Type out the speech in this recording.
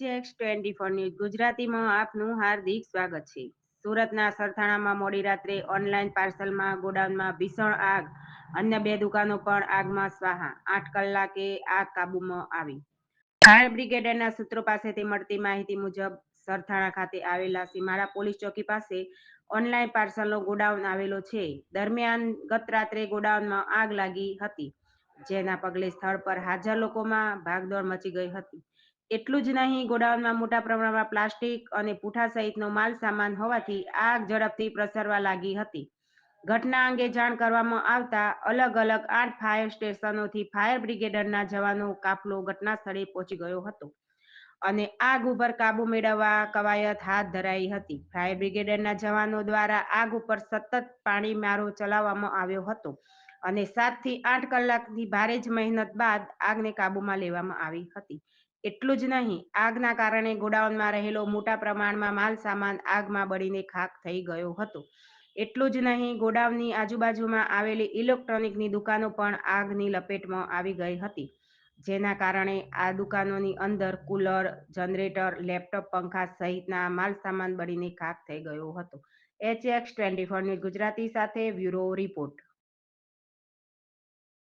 HX twenty four news ગુજરાતીમાં આપનું હાર્દિક સ્વાગત છે. સુરતના સરથાણામાં મોડી રાત્રે ઓનલાઈન પાર્સલમાં ગોડાઉનમાં ભીષણ આગ, અન્ય બે દુકાનો પણ આગમાં સ્વાહા, આઠ કલાકે આગ કાબૂમાં આવી. ફાયર બ્રિગેડના સૂત્રો પાસેથી મળતી માહિતી મુજબ, સરથાણા ખાતે આવેલા સીમાડા પોલીસ ચોકી પાસે ઓનલાઈન પાર્સલનો ગોડાઉન આવેલો છે. દરમિયાન ગત રાત્રે ગોડાઉનમાં આગ લાગી હતી, જેના પગલે સ્થળ પર હાજર લોકોમાં ભાગદોડ મચી ગઈ હતી. એટલું જ નહીં, ગોડાઉનમાં મોટા પ્રમાણમાં પ્લાસ્ટિક અને પૂઠા સહિતનો માલ સામાન હોવાથી આગ ઝડપથી પ્રસરવા લાગી હતી. ઘટના અંગે જાણ કરવામાં આવતા અલગ અલગ આઠ ફાયર સ્ટેશનોથી ફાયર બ્રિગેડના જવાનો કાફલો ઘટના સ્થળે પહોંચી ગયો હતો. અને આગ ઉપર કાબુ મેળવવા કવાયત હાથ ધરાઈ હતી. ફાયર બ્રિગેડના જવાનો દ્વારા આગ ઉપર સતત પાણી મારો ચલાવવામાં આવ્યો હતો અને સાતથી આઠ કલાકની ભારે જ મહેનત બાદ આગને કાબુમાં લેવામાં આવી હતી. એટલું જ નહીં, આગના કારણે ગોડાઉનમાં રહેલો મોટા પ્રમાણમાં માલ સામાન આગમાં બળીને ખાક થઈ ગયો હતો. એટલું જ નહીં, ગોડાઉનની આજુબાજુમાં આવેલી ઇલેક્ટ્રોનિકની દુકાનો પણ આગની લપેટમાં આવી ગઈ હતી. જેના કારણે આ દુકાનોની અંદર કુલર, જનરેટર, લેપટોપ, પંખા સહિતના માલ સામાન બળીને ખાક થઈ ગયો હતો. H X twenty four news Gujarati સાથે બ્યુરો રિપોર્ટ.